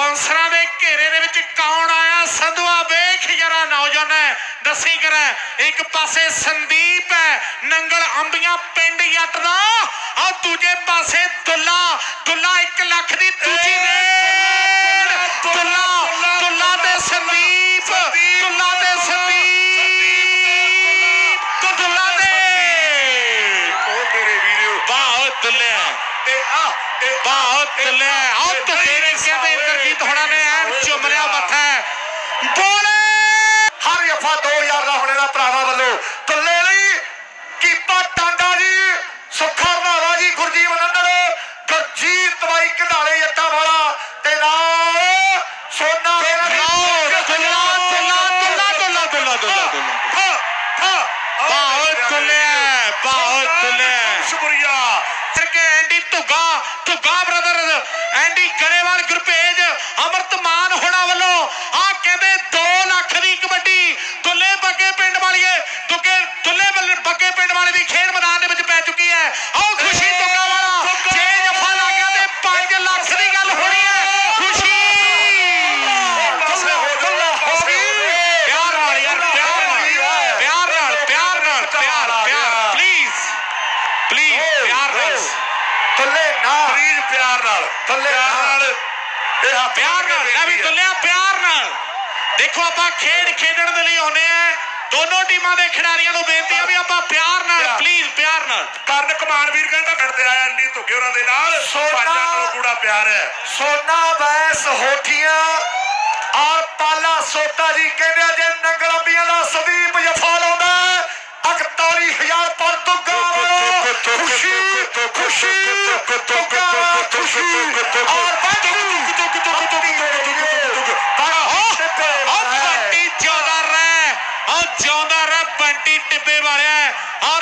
ਬੌਂਸਰਾਂ ਦੇ ਘੇਰੇ ਦੇ ਵਿੱਚ ਕੌਣ ਆਇਆ? ਸੰਧੂਆ ਵੇਖ ਜਰਾ ਨੌਜਵਾਨ ਹੈ ਦੱਸੀ ਕਰਾ ਇੱਕ ਪਾਸੇ ਸੰਦੀਪ ਹੈ ਨੰਗਲ ਅੰਬੀਆਂ ਪਿੰਡ ਜੱਟ ਦਾ ਆ ਦੂਜੇ ਪਾਸੇ ਦੁੱਲਾ ਦੁੱਲਾ 1 ਲੱਖ ਦੀ ਦੂਜੀ ਰੇਡ ਦੁੱਲਾ ਦੁੱਲਾ ਤੇ ਸੰਦੀਪ ਦੁੱਲਾ ਤੇ ਸੰਦੀਪ ਤੇ ਦੁੱਲਾ ਤੇ। ਉਹ ਮੇਰੇ ਵੀਰੋ ਬਹੁਤ ਦੁੱਲਿਆ ਇਹ ਆ ਇਹ ਬਹੁਤ ਲੈ ਗੁਰਜੀਤ ਬਾਈ ਕਢਾਲੇ ਜੱਟਾਂ ਵਾਲਾ ਤੇ ਨਾਲ ਸੋਨਾ ਮੇਰਾ ਵੀ ਲਓ ਦੁੱਲਾ ਦੁੱਲਾ ਦੁੱਲਾ ਦੁੱਲਾ ਦੁੱਲਾ ਦੁੱਲਾ ਦੁੱਲਾ ਹਾਂ ਹਾਂ ਬਹੁਤ ਦੁੱਲਿਆ ਬਹੁਤ ਦੁੱਲਿਆ ਸ਼ੁਕਰੀਆ ਕਰਕੇ Andy Dhugga Dhugga brother Andy Grewal Gurpej ਅਮਰਤਮਾਨ ਹੋਣਾ ਵੱਲੋਂ ਆ ਕਹਿੰਦੇ 2 ਲੱਖ ਦੀ ਕਬੱਡੀ ਦੁੱਲੇ ਬੱਗੇ ਪਿੰਡ ਵਾਲੀਏ ਦੁੱਗੇ ਦੁੱਲੇ ਬੱਲੇ ਬੱਗੇ ਪਿੰਡ ਵਾਲੇ ਦੀ ਖੇਡ ਮੈਦਾਨ ਦੇ ਵਿੱਚ ਪੈ ਚੁੱਕੀ ਹੈ ਆਓ ਖੁਸ਼ੀ ਧੁੱਗਾ ਵਾਲਾ ਜੇ ਜਫਾ ਲੱਗ ਗਿਆ ਤੇ 5 ਲੱਖ ਦੀ ਗੱਲ ਹੋਣੀ ਹੈ ਖੁਸ਼ੀ ਪਾਸੇ ਹੋ ਜਾ ਪਾਸੇ ਹੋ ਜਾ ਪਿਆਰ ਨਾਲ ਯਾਰ ਪਿਆਰ ਨਾਲ ਪਿਆਰ ਨਾਲ ਪਿਆਰ ਨਾਲ ਪਿਆਰ ਪਿਆਰ ਪਲੀਜ਼ ਪਲੀਜ਼ ਪਿਆਰ ਨਾਲ ਥੱਲੇ ਨਾ ਪਲੀਜ਼ ਪਿਆਰ ਨਾਲ। ਥੱਲੇ ਨਾ। ਨਾਲ। ਇਹ ਹੱਥ ਪਿਆਰ ਨਾਲ ਲੈ ਵੀ ਦੁੱਲਿਆ ਪਿਆਰ ਨਾਲ। ਦੇਖੋ ਆਪਾਂ ਖੇਡ ਖੇਡਣ ਦੇ ਲਈ ਆਉਨੇ ਆ। ਦੋਨੋਂ ਟੀਮਾਂ ਦੇ ਖਿਡਾਰੀਆਂ ਨੂੰ ਬੇਨਤੀ ਆ ਵੀ ਆਪਾਂ ਪਿਆਰ ਨਾਲ। ਪਲੀਜ਼ ਪਿਆਰ ਨਾਲ। ਕਰਨ ਕਮਾਨ ਵੀਰ ਕਹਿੰਦਾ ਕਰਦੇ ਆਇਆ ਅੰਡੀ ਧੁੱਗੇ ਉਹਨਾਂ ਦੇ ਨਾਲ। ਸੋਨਾ। ਪੰਜਾਂ ਨਾਲ ਗੂੜਾ ਪਿਆਰ ਹੈ। ਸੋਨਾ ਵੈਸ ਹੋਠੀਆਂ। ਔਰ ਪਾਲਾ ਸੋਤਾ ਜੀ ਕਹਿੰਦੇ ਜੇ ਨੰਗਲ ਅੰਬੀਆਂ ਦਾ ਲਾਉਂਦਾ चालीस हज़ार पर तो खुशी खुशी तो खुशी। और बंटी टिब्बे वाले और